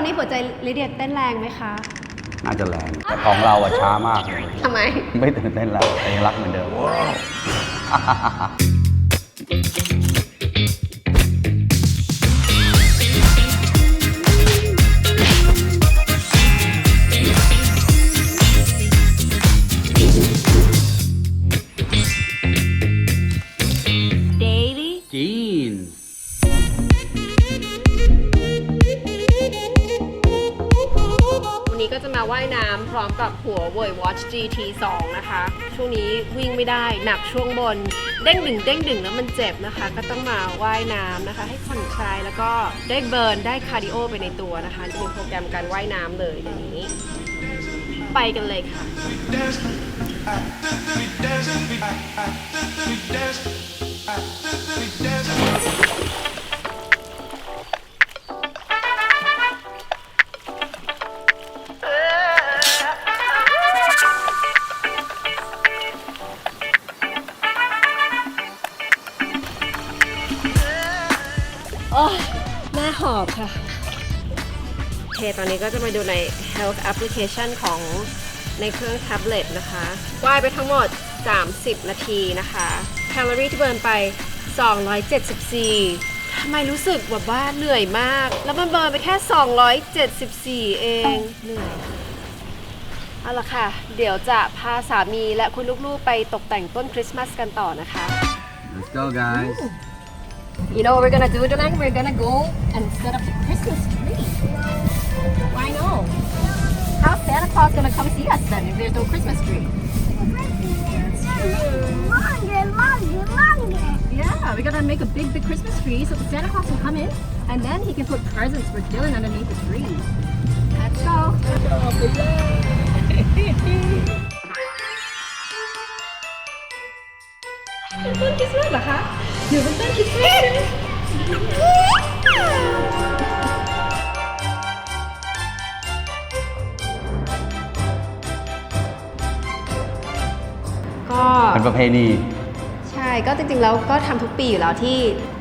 ตอนนี้หัวใจลิเดียเต้นแรงไหมคะ น่าจะแรงแต่ของเราอะช้ามากเลยทำไม ไม่ตื่นเต้นแล้วแต่ยังรักเหมือนเดิม ว่ายน้ำพร้อมกับหัว w o y Watch GT 2 นะคะ ช่วงนี้วิ่งไม่ได้หนักช่วงบน เด้งดึงเด้งดึงแล้วมันเจ็บนะคะ ก็ต้องมาว่ายน้ำนะคะ ให้ผ่อนคลายแล้วก็ได้เบิร์นได้คาร์ดิโอไปในตัวนะคะมีโปรแกรมการว่ายน้ำเลยเดี๋ยวนี้ ไปกันเลยค่ะโเค ตอนนี้ก็จะมาดูใน health application ของในเครื่องแท็บเล็ตนะคะว่ายไปทั้งหมด 30 นาทีนะคะ แคลอรี่ที่เบิร์นไป 274ทำไมรู้สึกแบบว่าเหนื่อยมาก แล้วมันเบิร์นไปแค่ 274 เองเหนื่อยเอาละค่ะ เดี๋ยวจะพาสามีและคุณลูกๆไปตกแต่งต้นคริสต์มาสกันต่อนะคะ Let's go guys You know what we're gonna do tonight? We're gonna go and set up the Christmas tree. I know. How's Santa Claus gonna come see us then if there's no Christmas tree? Yeah, we gotta make a big, big Christmas tree so Santa Claus can come in and then he can put presents for Dylan underneath the tree. Let's go. You're the Christmas, huh? You're the Christmas. เหรอคะอยู่เป็นต้นคริสต์มาสก็เป็นประเพณี ใช่ก็จริงๆแล้วก็ทำทุกปีอยู่แล้วที่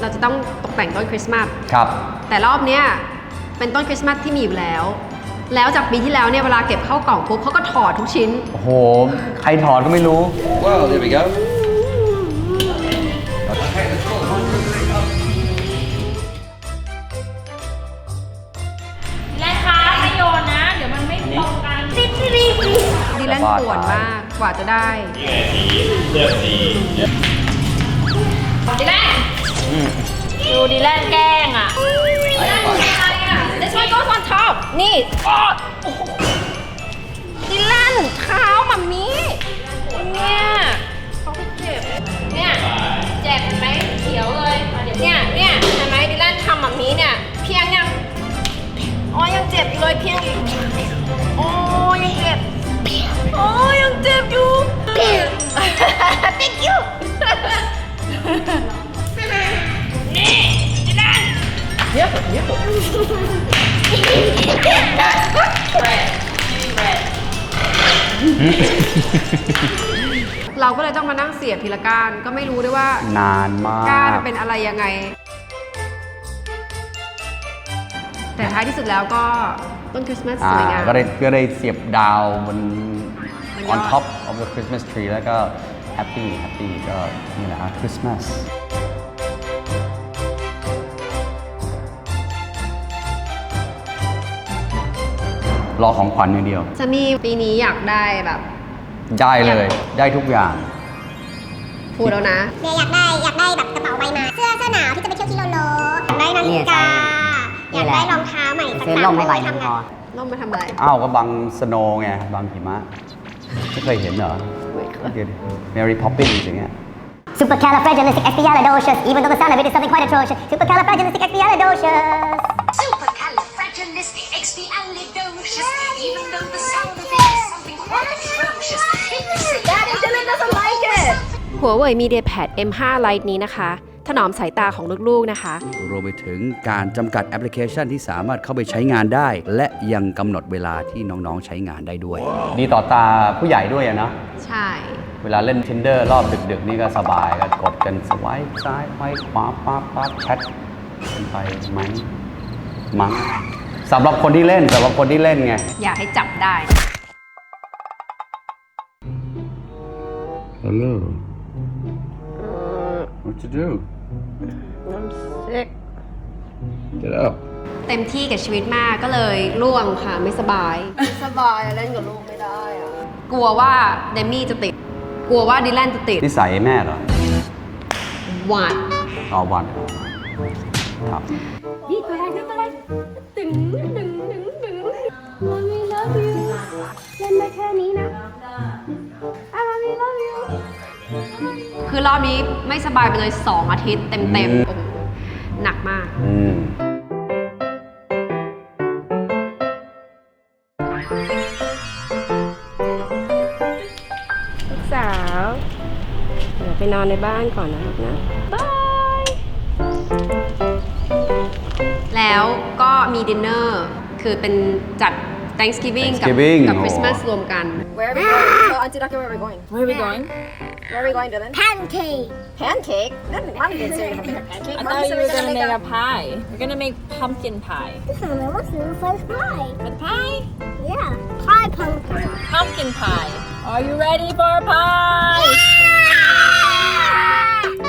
เราจะต้องตกแต่งต้นคริสต์มาสครับ แต่รอบเนี้ยเป็นต้นคริสต์มาสที่มีอยู่แล้ว แล้วจากปีที่แล้วเนี่ยเวลาเก็บเข้ากล่องปุ๊บเขาก็ถอดทุกชิ้น โอ้โห ใครถอดก็ไม่รู้ Well, there we go. กกว่าจะได้ดีแลนดูดีแลนแกล้งอะ This one goes on top นี่อ้อโอ้โหดีแลนเท้ามัมมี่เนี่ยเขาไปเจ็บเนี่ยเจ็บเห็นไหมเขียวเลยเนี่ยเนี่ยเห็นไหมดีแลนทำมัมมี่เนี่ยเพียงยังอ๋อยังเจ็บอยู่เลยเพียงอีกโอ้ยังเจ็บ โอ้ยังเจ็บอยู่ thank you นี่ดีแลนเยอะเยอะเราก็เลยต้องมานั่งเสียบทีละก้านก็ไม่รู้ด้วยว่านานมาก้านกมันเป็นอะไรยังไง แต่ท้ายที่สุดแล้วก็ ต้นคริสต์มาสอ่าสวยงาม ก็ได้ก็ได้เสียบดาวบน บนยอ on ด top of the Christmas tree แล้วก็ happy happy ก็นี่แหละฮะ Christmas รอของขวัญอย่างเดียวซันนี่ปีนี้อยากได้แบบ ได้เลย ได้ทุกอย่าง พูดแล้วนะเดี๋ยวอยากได้อยากได้ ท้าใหม่สักซื้อสามล่มให้ใบหคู่นึ่งทำพงาอนล่มมาทำอะไรอ้าวก็บังสโนว์ไงบังหิมะไม่เคยเห็นเหรอไม่เคยเดี๋ยว Mary Poppins อย่างเงี้ย Supercalifragilisticexpialidocious, even though the sound of it is something quite atrocious. Supercalifragilisticexpialidocious. Supercalifragilisticexpialidocious, even though the sound of it is something quite atrocious. Daddy Dylan doesn't like it. หัวเว่ย MediaPad M5 Lite นี้นะคะ ถนอมสายตาของลูกๆนะคะ รวมไปถึงการจำกัดแอปพลิเคชันที่สามารถเข้าไปใช้งานได้ และยังกำหนดเวลาที่น้องๆใช้งานได้ด้วย ดีต่อตาผู้ใหญ่ด้วยอะเนาะใช่ เวลาเล่น Tinder รอบดึกๆ นี่ก็สบายก็กดกันสวายซ้ายไปขวาปั๊บปั๊บแชทกันไปไหมมั้งสำหรับคนที่เล่นสำหรับคนที่เล่นไง อยากให้จับได้ Hello What you do I'm sick Get up เต็มที่กับชีวิตมากก็เลยร่วงค่ะไม่สบายไม่สบายเล่นกับลูกไม่ได้อะกลัวว่าเดมี่จะติด กลัวว่าดิแลนจะติดนิสัยแม่เหรอหวานอ๋อวันครับนี่ตัวอะไรนี่ตัวอะไรตึงตึงตึงตึง Mommy love you เล่นได้แค่นี้นะ I mommy love you คือรอบนี้ไม่สบายไปเลย 2 อาทิตย์เต็มๆโอ้โหหนักมาก อืมลูกสาว เดี๋ยวไปนอนในบ้านก่อนนะลูกนะบาย แล้วก็มีดินเนอร์คือเป็นจัด Thanksgiving กับ Thanksgiving กับโอ้ Christmas รวมกัน Where are we going? Tell Auntie Ducky where we're going. Where are we going? Where are we going, Dylan? Pancake. Pancake? That Mommy didn't say we're gonna make a pancake. I Mommy thought you were we're gonna make a pie. We're gonna make pumpkin pie. Mama, what's the first pie? A pie? Yeah, pie pumpkin. Pumpkin pie. Are you ready for a pie?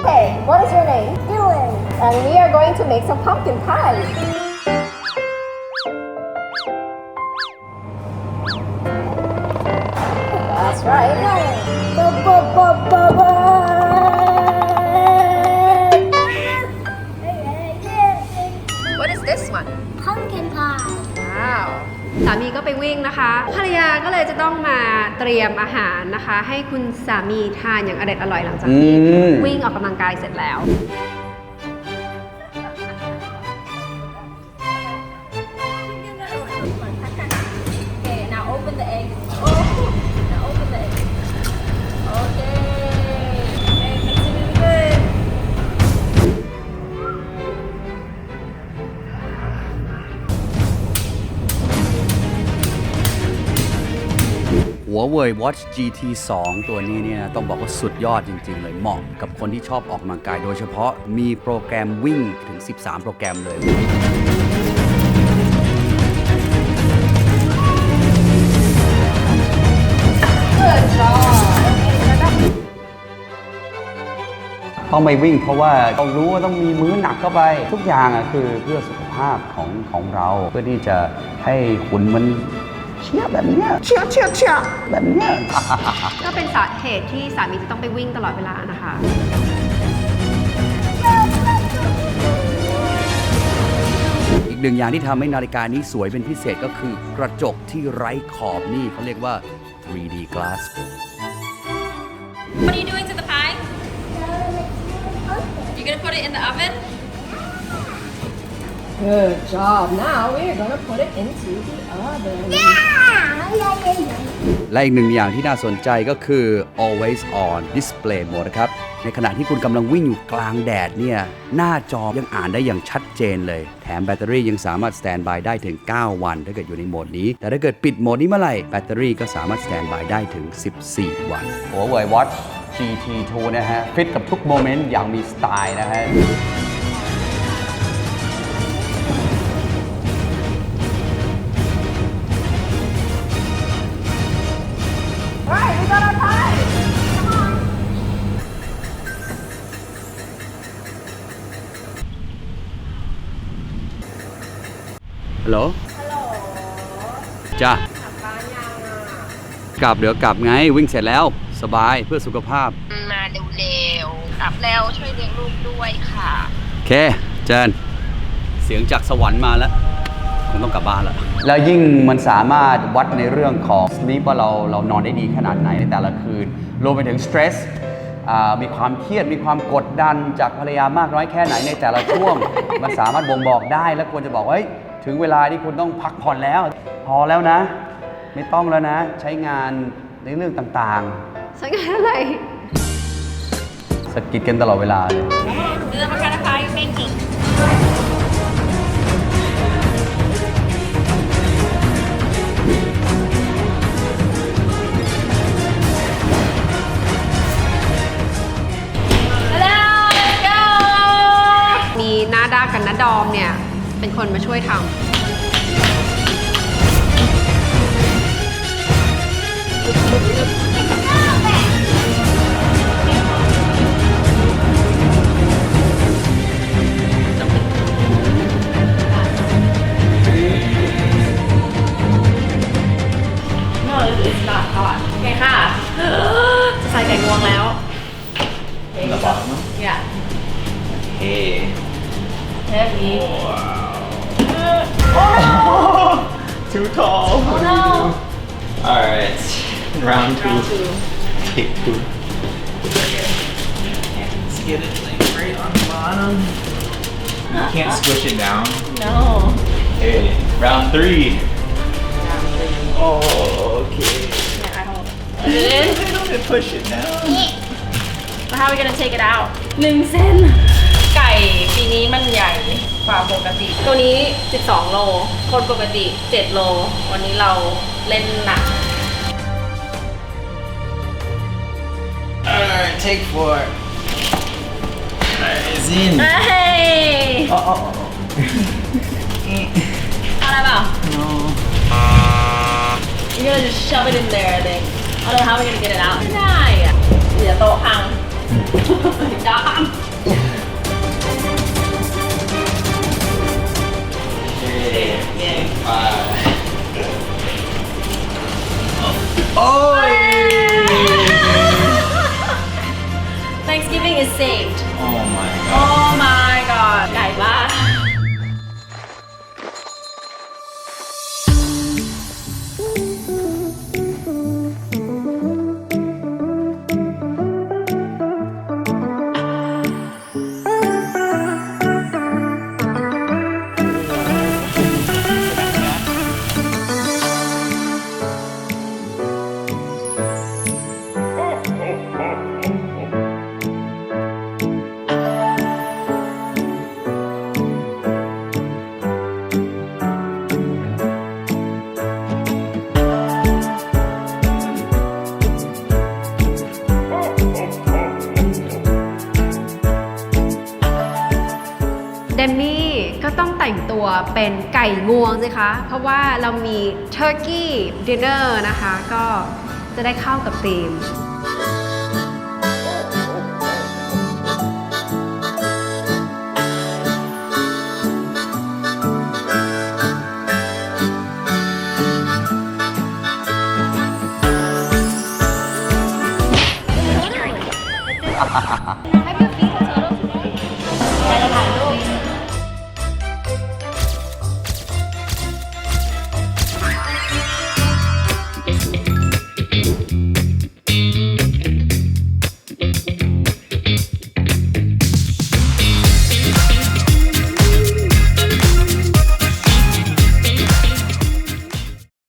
Okay, what is your name? Dylan. And we are going to make some pumpkin pie. ต้องมาเตรียมอาหารนะคะ ให้คุณสามีทานอย่างอเด็ดอร่อยหลังจากที่อืมวิ่งออกกำลังกายเสร็จแล้ว หัวเว่ย Watch GT 2 ตัวนี้เนี่ยต้องบอกว่าสุดยอดจริง ๆ เลยเหมาะกับคนที่ชอบออกกำลังกาย โดยเฉพาะมีโปรแกรมวิ่งถึง 13 โปรแกรมเลยต้องไปวิ่งเพราะว่าเรารู้ว่าต้องมีมื้อหนักเข้าไป ทุกอย่างอะคือเพื่อสุขภาพของของเราเพื่อที่จะให้หุ่นมัน เชี่ยแบบเนี้ยเชี่ยเชี่ยเชี่ยแบบเนี้ยก็เป็นสาเหตุที่สามีจะต้องไปวิ่งตลอดเวลานะคะ อีกหนึ่งอย่างที่ทำให้นาฬิกานี้สวยเป็นพิเศษก็คือกระจกที่ไร้ขอบนี่เขาเรียกว่า 3D glass What are you doing to the pie? You gonna put it in the oven? Good job. Now we're gonna put it into the oven. Yeah, yeah, yeah, yeah. และอีกหนึ่งอย่างที่น่าสนใจก็คือ always on display mode นะครับ ในขณะที่คุณกำลังวิ่งอยู่กลางแดดเนี่ย หน้าจอยังอ่านได้อย่างชัดเจนเลย แถมแบตเตอรี่ยังสามารถ stand by ได้ถึง 9 วัน ถ้าเกิดอยู่ในโหมดนี้ แต่ถ้าเกิดปิดโหมดนี้เมื่อไหร่ แบตเตอรี่ก็สามารถ stand by ได้ถึง 14 วันหัวเว่ย Watch GT2 นะฮะ ฟิตกับทุกโมเมนต์อย่างมีสไตล์นะฮะ ลโหลจ้ะกลับเดี๋ยวกลับไงวิ่งเสร็จแล้วสบายเพื่อสุขภาพ มาเร็วๆกลับแล้วช่วยเลี้ยงลูกด้วยค่ะโอเคเจนเสียงจากสวรรค์มาแล้วคงต้องกลับบ้านแล้ว แล้วยิ่งมันสามารถวัดในเรื่องของ sleep ว่าเราเรานอนได้ดีขนาดไหนในแต่ละคืน รวมไปถึง stress อ่ามีความเครียดมีความกดดันจากภรรยามากน้อยแค่ไหนในแต่ละช่วง มันสามารถบ่งบอกได้และควรจะบอกว่าเฮ้ย ถึงเวลาที่คุณต้องพักผ่อนแล้ว พอแล้วนะ ไม่ต้องแล้วนะ ใช้งานในเรื่องต่างใช้งานอะไรๆสะกิดกันตลอดเวลาเลย Dylan, what kind of pie are you making? มีนาดากับนาดอมเนี่ย เป็นคนมาช่วยทำเมื่อหรือสตาก่ค่ะใส่ไก่งวงแล้วระบาดมั้ง อย่าเฮ้ แค่นี้ โอ้ Alright, round two. Take two. Let's get it like right on the bottom. You can't squish it down. no Okay, round three. Oh, okay. Then to push it down. how are we gonna take it out หนึ่งเซนไก่ ปีนี้มันใหญ่กว่าปกติ ตัวนี้ 12 โล คนปกติ 7 โล วันนี้เราเล่นหนัก Alright, take four. Alright, it's in. เฮ้ย Oh, oh, oh. เอาอะไรเปล่า No. You're gonna just shove it in there I think I don't know how we're gonna get it out ไม่ได้อะเดี๋ยวโต๊ะพังดา ม Okay. Five. Oh! Thanksgiving is saved Oh my god. Oh my god ใหญ่มาก ต้องแต่งตัวเป็นไก่งวงสิคะ เพราะว่าเรามี Turkey Dinner นะคะ ก็จะได้เข้ากับธีมน